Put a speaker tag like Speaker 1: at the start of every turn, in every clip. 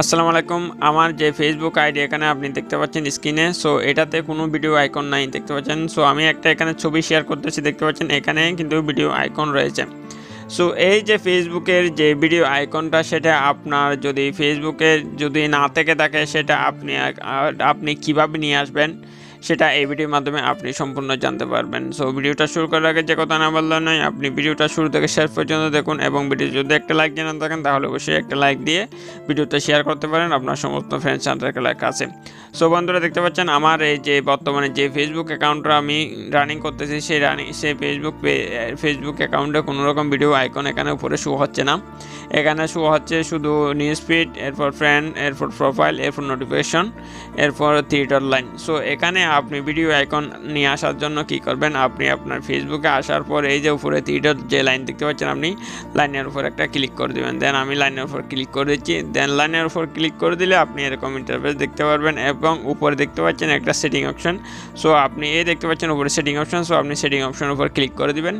Speaker 1: আসসালামু আলাইকুম। আমার যে ফেসবুক আইডি এখানে আপনি দেখতে পাচ্ছেন স্ক্রিনে সো এটাতে কোনো ভিডিও আইকন নাই, দেখতে পাচ্ছেন? সো আমি একটা এখানে ছবি শেয়ার করতেছি, দেখতে পাচ্ছেন? এখানে কিন্তু ভিডিও আইকন রয়েছে। সো এই যে ফেসবুকের যে ভিডিও আইকনটা সেটা আপনার যদি ফেসবুকে যদি না থেকে থাকে, সেটা আপনি আপনি কীভাবে নিয়ে আসবেন? সেটা এই ভিডিওর মাধ্যমে আপনি সম্পূর্ণ জানতে পারবেন। সো ভিডিওটা শুরু করার আগে যে কথা না বললে নয়, আপনি ভিডিওটা শুরু থেকে শেষ পর্যন্ত দেখুন এবং ভিডিও যদি একটা লাইক জানান থাকেন, তাহলে অবশ্যই একটা লাইক দিয়ে ভিডিওটা শেয়ার করতে পারেন। আপনার সমস্ত ফ্রেন্ডস ফ্রেন্ড সার্কেলের কাছে। সো বন্ধুরা, দেখতে পাচ্ছেন আমার এই যে বর্তমানে যে ফেসবুক অ্যাকাউন্টটা আমি রানিং করতেছি, সেই রানিং সেই ফেসবুক ফেসবুক অ্যাকাউন্টে কোনো রকম ভিডিও আইকন এখানে উপরে শো হচ্ছে না। এখানে শো হচ্ছে শুধু নিউজ ফিড এরপর ফ্রেন্ড এরপর প্রোফাইল এরপর নোটিফিকেশন এরপর থিয়েটার লাইন সো এখানে আপনি ভিডিও আইকন নিয়ে আসার জন্য কি করবেন? আপনি আপনার ফেসবুকে আসার পর এই যে উপরে থিয়েটার যে লাইন দেখতে পাচ্ছেন আপনি লাইনের উপর একটা ক্লিক করে দেবেন। দেন আমি লাইনের উপর ক্লিক করে দিচ্ছি। দেন লাইনের উপর ক্লিক করে দিলে আপনি এরকম ইন্টারফেস দেখতে পারবেন এবং উপরে দেখতে পাচ্ছেন একটা সেটিং অপশন সো আপনি এই দেখতে পাচ্ছেন উপরে সেটিং অপশন সো আপনি সেটিং অপশনের উপর ক্লিক করে দিবেন।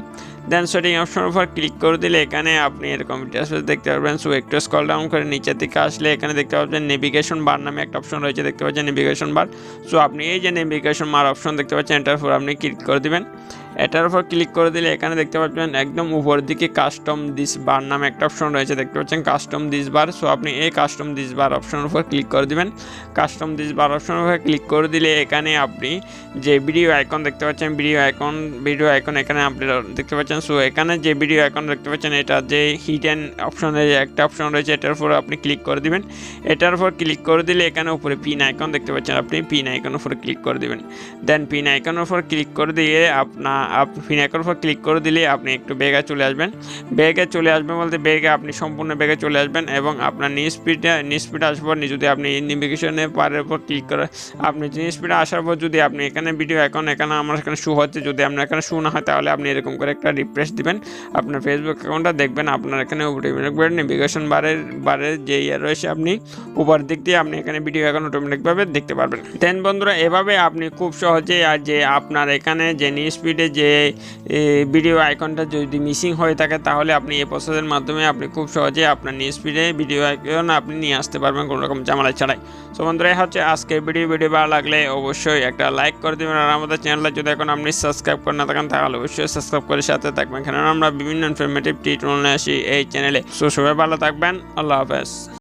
Speaker 1: দেন সেটিং অপশনের উপর ক্লিক করে দিলে এখানে আপনি এরকম ইন্টারফেস দেখতে পারবেন। সো একটু স্কল ডাউন করে নিচের দিকে আসলে এখানে দেখতে পাচ্ছেন নেভিগেশন বার নামে একটা অপশন রয়েছে। দেখতে পাচ্ছেন নেভিগেশন বার সো আপনি এই যে নেভিগেশন বার অপশন দেখতে পাচ্ছেন, এটার উপর আপনি ক্লিক করে দিবেন। এটার উপর ক্লিক করে দিলে এখানে দেখতে পাচ্ছেন, একদম উপরের দিকে কাস্টম দিস বার নামে একটা অপশন রয়েছে, দেখতে পাচ্ছেন কাস্টম দিস বার সো আপনি এই কাস্টম দিস বার অপশনের উপর ক্লিক করে দিবেন। কাস্টম দিস বার অপশনের উপর ক্লিক করে দিলে এখানে আপনি যে ভিডিও আইকন দেখতে পাচ্ছেন ভিডিও আইকন ভিডিও আইকন এখানে আপনি দেখতে পাচ্ছেন সো এখানে যে ভিডিও আইকন দেখতে পাচ্ছেন, এটা যে হিডেন অপশনের একটা অপশন রয়েছে, এটার উপর আপনি ক্লিক করে দিবেন। এটার উপর ক্লিক করে দিলে এখানে উপরে পিন আইকন দেখতে পাচ্ছেন, আপনি পিন আইকনের উপর ক্লিক করে দিবেন। দেন পিন আইকনের উপর ক্লিক করে দিয়ে আপনার পিন আইকনের উপর ক্লিক করে দিলে আপনি একটু বেগে চলে আসবেন। বেগে চলে আসবেন বলতে বেগে আপনি সম্পূর্ণ বেগে চলে আসবেন এবং আপনার নিউজ স্পিডে নিউজ স্পিডে আসার পর যদি আপনি নেভিগেশনে পারের উপর ক্লিক করে, আপনি নিউজ স্পিডে আসার পর যদি আপনি এখানে ভিডিও এখন, এখানে আমার এখানে শু হচ্ছে, যদি আপনার এখানে শু না হয় তাহলে আপনি এরকম করে একটা রিফ্রেশ দিবেন। আপনার ফেসবুক অ্যাকাউন্টটা দেখবেন, আপনার এখানে নেভিগেশন বারের বারের যে ইয়ে রয়েছে আপনি উপর দিক দিয়ে আপনি এখানে ভিডিও এখন অটোমেটিকভাবে দেখতে পারবেন। দেন বন্ধুরা, এভাবে আপনি খুব সহজে আর যে আপনার এখানে যে নিউজ স্পিডে যে ভিডিও আইকনটা যদি মিসিং হয়ে থাকে, তাহলে আপনি এই প্রসেসের মাধ্যমে আপনি খুব সহজে আপনার নিউজ স্পিডে ভিডিও আইকন আপনি নিয়ে আসতে পারবেন কোনো রকম ঝামেলা ছাড়াই। সো বন্ধুরা হচ্ছে আজকের ভিডিও ভিডিও ভালো লাগলে অবশ্যই একটা লাইক করে দেবেন। আর আমাদের চ্যানেলটা যদি এখন আপনি সাবস্ক্রাইব করে না থাকেন, তাহলে অবশ্যই সাবস্ক্রাইব করে সাথে থাকবেন। কারণ আমরা বিভিন্ন ইনফরমেটিভ টিট আসি এই চ্যানেলে সো সবাই ভালো থাকবেন। আল্লাহ হাফেজ।